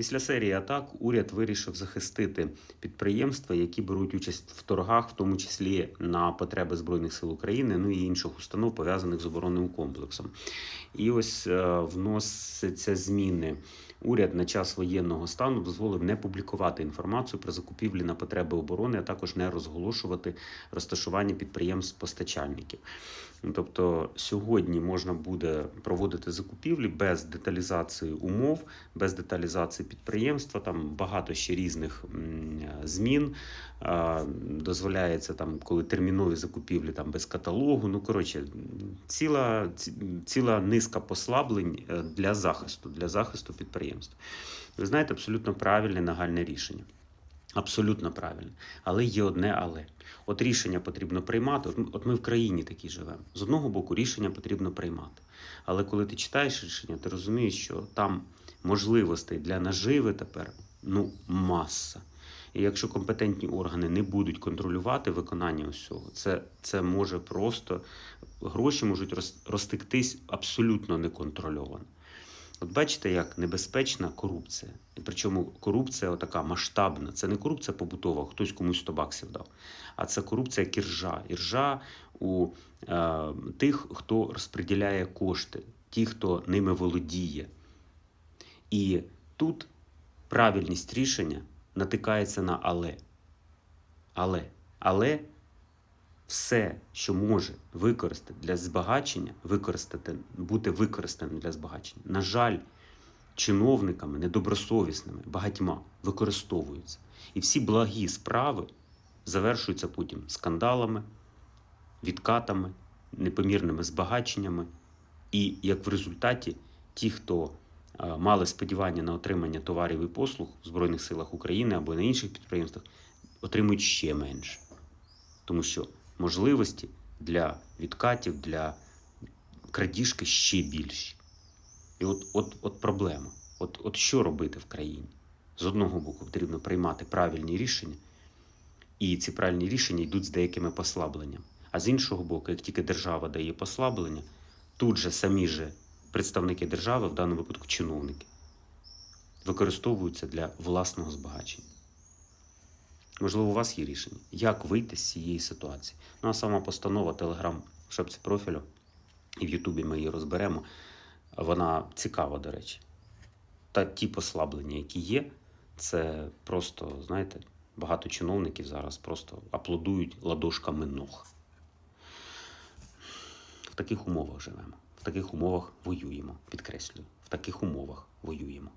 Після серії атак уряд вирішив захистити підприємства, які беруть участь в торгах, в тому числі на потреби Збройних сил України, ну і інших установ, пов'язаних з оборонним комплексом. І ось е, вносяться зміни. Уряд на час воєнного стану дозволив не публікувати інформацію про закупівлі на потреби оборони, а також не розголошувати розташування підприємств-постачальників. Ну, Тобто сьогодні можна буде проводити закупівлі без деталізації умов, без деталізації підприємства. Там багато ще різних змін. Дозволяється там, коли термінові закупівлі там без каталогу. Ну коротше, ціла, ціла низка послаблень е, для захисту, для захисту підприємств. Ви знаєте, абсолютно правильне нагальне рішення. Абсолютно правильно. Але є одне але. От рішення потрібно приймати. От ми- в країні такі живемо. З одного боку, рішення потрібно приймати. Але коли ти читаєш рішення, ти розумієш, що там можливостей для наживи тепер ну, маса. І якщо компетентні органи не будуть контролювати виконання усього, це, це може просто гроші можуть роз- розтектись абсолютно неконтрольовано. От бачите, як небезпечна корупція. Причому корупція така масштабна. Це не корупція побутова, хтось комусь 100 баксів дав, а це корупція кіржа. Іржа у е, тих, хто розподіляє кошти, ті, хто ними володіє. І тут правильність рішення натикається на але. Але. Але все, що може використати для збагачення, використати, бути використаним для збагачення. На жаль, чиновниками недобросовісними, багатьма використовуються. І всі благі справи завершуються потім скандалами, відкатами, непомірними збагаченнями. І як в результаті ті, хто е, мали сподівання на отримання товарів і послуг в Збройних силах України або на інших підприємствах, отримують ще менше. Тому що можливості для відкатів, для крадіжки ще більші. І от, от, от проблема. От, от що робити в країні? З одного боку, потрібно приймати правильні рішення, і ці правильні рішення йдуть з деякими послабленнями. А з іншого боку, як тільки держава дає послаблення, тут же самі же представники держави, в даному випадку чиновники, використовуються для власного збагачення. Можливо, у вас є рішення, як вийти з цієї ситуації. Ну а сама постанова Телеграм в шапці профілю, і в Ютубі ми її розберемо. Вона цікава, до речі. Та ті послаблення, які є, це просто, знаєте, багато чиновників зараз просто аплодують ладошками ног. В таких умовах живемо, в таких умовах воюємо, підкреслюю, в таких умовах воюємо.